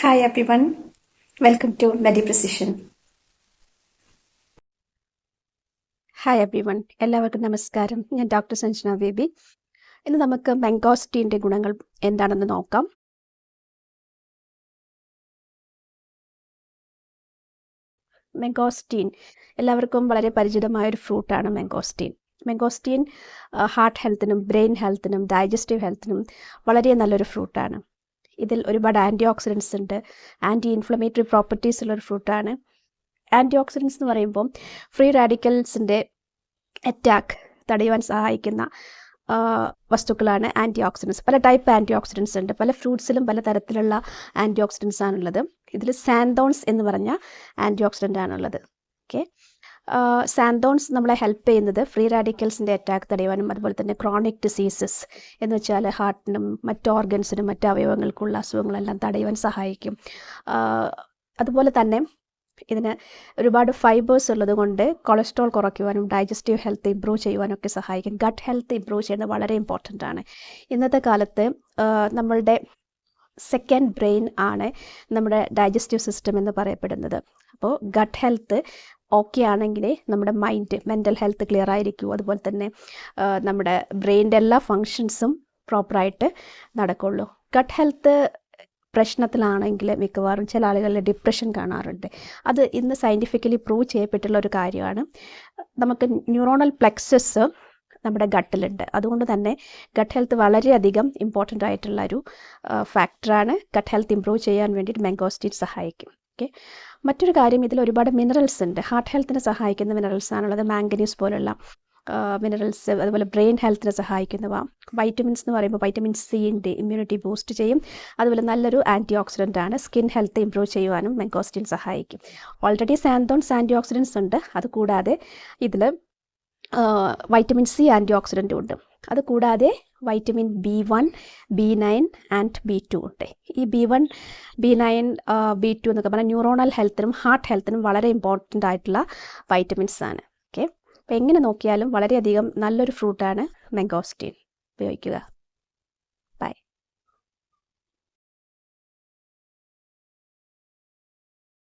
Hi everyone welcome to Medi Precision hi everyone എല്ലാവർക്കും നമസ്കാരം. ഞാൻ ഡോക്ടർ സഞ്ജന ബേബി ഇന്ന് നമുക്ക് മെങ്കോസിറ്റീന്റെ ഗുണങ്ങൾ എന്താണെന്ന് നോക്കാം. മെങ്കോസ്റ്റീൻ എല്ലാവർക്കും വളരെ പരിചിതമായ ഒരു ഫ്രൂട്ടാണ് മെങ്കോസ്റ്റീൻ മെങ്കോസ്റ്റീൻ ഹാർട്ട് ഹെൽത്തിനും ബ്രെയിൻ ഹെൽത്തിനും ഡൈജസ്റ്റീവ് ഹെൽത്തിനും വളരെ നല്ലൊരു ഫ്രൂട്ടാണ് ഇതിൽ ഒരുപാട് ആന്റി ഓക്സിഡൻസ് ഉണ്ട്. ആന്റി ഇൻഫ്ലമേറ്ററി പ്രോപ്പർട്ടീസ് ഉള്ള ഉള്ളൊരു ഫ്രൂട്ടാണ് ആന്റി ഓക്സിഡൻസ് എന്ന് പറയുമ്പോൾ ഫ്രീ റാഡിക്കൽസിന്റെ അറ്റാക്ക് തടയുവാൻ സഹായിക്കുന്ന വസ്തുക്കളാണ് ആന്റി ഓക്സിഡൻസ് പല ടൈപ്പ് ആന്റി ഓക്സിഡൻസ് ഉണ്ട്. പല ഫ്രൂട്ട്സിലും പല തരത്തിലുള്ള ആന്റി ഓക്സിഡൻസ് ആണുള്ളത്. ഇതിൽ സാന്തോൺസ് എന്ന് പറഞ്ഞ ആന്റി ഓക്സിഡന്റ് ആണുള്ളത്. ഓക്കെ സാന്തോൺസ് നമ്മളെ ഹെൽപ്പ് ചെയ്യുന്നത് ഫ്രീ റാഡിക്കൽസിന്റെ അറ്റാക്ക് തടയുവാനും അതുപോലെ തന്നെ ക്രോണിക് ഡിസീസസ് എന്ന് വെച്ചാൽ ഹാർട്ടിനും മറ്റ് ഓർഗൻസിനും മറ്റ് അവയവങ്ങൾക്കുള്ള അസുഖങ്ങളെല്ലാം തടയുവാൻ സഹായിക്കും. അതുപോലെ തന്നെ ഇതിന് ഒരുപാട് ഫൈബേഴ്സ് ഉള്ളത് കൊണ്ട് കൊളസ്ട്രോൾ കുറയ്ക്കുവാനും ഡൈജസ്റ്റീവ് ഹെൽത്ത് ഇമ്പ്രൂവ് ചെയ്യുവാനും ഒക്കെ സഹായിക്കും. ഗട്ട് ഹെൽത്ത് ഇമ്പ്രൂവ് ചെയ്യുന്നത് വളരെ ഇമ്പോർട്ടന്റ് ആണ്. ഇന്നത്തെ കാലത്ത് നമ്മളുടെ സെക്കൻഡ് ബ്രെയിൻ ആണ് നമ്മുടെ ഡൈജസ്റ്റീവ് സിസ്റ്റം എന്ന് പറയപ്പെടുന്നത്. അപ്പോൾ ഗട്ട് ഹെൽത്ത് ഓക്കെ ആണെങ്കിലേ നമ്മുടെ മൈൻഡ് മെന്റൽ ഹെൽത്ത് ക്ലിയർ ആയിരിക്കും. അതുപോലെ തന്നെ നമ്മുടെ ബ്രെയിന്റെ എല്ലാ ഫങ്ഷൻസും പ്രോപ്പറായിട്ട് നടക്കുള്ളൂ. ഗട്ട് ഹെൽത്ത് പ്രശ്നത്തിലാണെങ്കിൽ മിക്കവാറും ചില ആളുകളിൽ ഡിപ്രഷൻ കാണാറുണ്ട്. അത് ഇന്ന് സയന്റിഫിക്കലി പ്രൂവ് ചെയ്യപ്പെട്ടുള്ള ഒരു കാര്യമാണ്. നമുക്ക് ന്യൂറോണൽ പ്ലെക്സസ് നമ്മുടെ ഗട്ടിലുണ്ട് അതുകൊണ്ട് തന്നെ ഗട്ട് ഹെൽത്ത് വളരെയധികം ഇമ്പോർട്ടന്റ് ആയിട്ടുള്ള ഒരു ഫാക്ടറാണ് ഗട്ട് ഹെൽത്ത് ഇമ്പ്രൂവ് ചെയ്യാൻ വേണ്ടിയിട്ട് മെങ്കോസ്റ്റീൻ സഹായിക്കും. ഓക്കെ. മറ്റൊരു കാര്യം ഇതിൽ ഒരുപാട് മിനറൽസ് ഉണ്ട്. ഹാർട്ട് ഹെൽത്തിനെ സഹായിക്കുന്ന മിനറൽസ് ആണുള്ളത്. മാംഗനീസ് പോലുള്ള മിനറൽസ് അതുപോലെ ബ്രെയിൻ ഹെൽത്തിനെ സഹായിക്കുന്നവ. വൈറ്റമിൻസ് എന്ന് പറയുമ്പോൾ വൈറ്റമിൻ സി ഉണ്ട്. ഇമ്മ്യൂണിറ്റി ബൂസ്റ്റ് ചെയ്യും. അതുപോലെ നല്ലൊരു ആന്റി ഓക്സിഡന്റ് ആണ്. സ്കിൻ ഹെൽത്ത് ഇംപ്രൂവ് ചെയ്യുവാനും മെങ്കോസ്റ്റിൻ സഹായിക്കും. ഓൾറെഡി സാന്തോൺസ് ആന്റി ഓക്സിഡൻസ് ഉണ്ട്. അതുകൂടാതെ ഇതിൽ വൈറ്റമിൻ സി ആന്റി ഓക്സിഡന്റും ഉണ്ട്. അതുകൂടാതെ vitamin B one B nine and B two ഉണ്ട്. ഈ B one B nine B two എന്നൊക്കെ പറഞ്ഞാൽ ന്യൂറോണൽ ഹെൽത്തിനും ഹാർട്ട് ഹെൽത്തിനും വളരെ ഇമ്പോർട്ടന്റ് ആയിട്ടുള്ള വൈറ്റമിൻസ് ആണ്. ഓക്കെ അപ്പോൾ എങ്ങനെ നോക്കിയാലും വളരെയധികം നല്ലൊരു ഫ്രൂട്ടാണ് മെങ്കോസ്റ്റീൻ ഉപയോഗിക്കുക.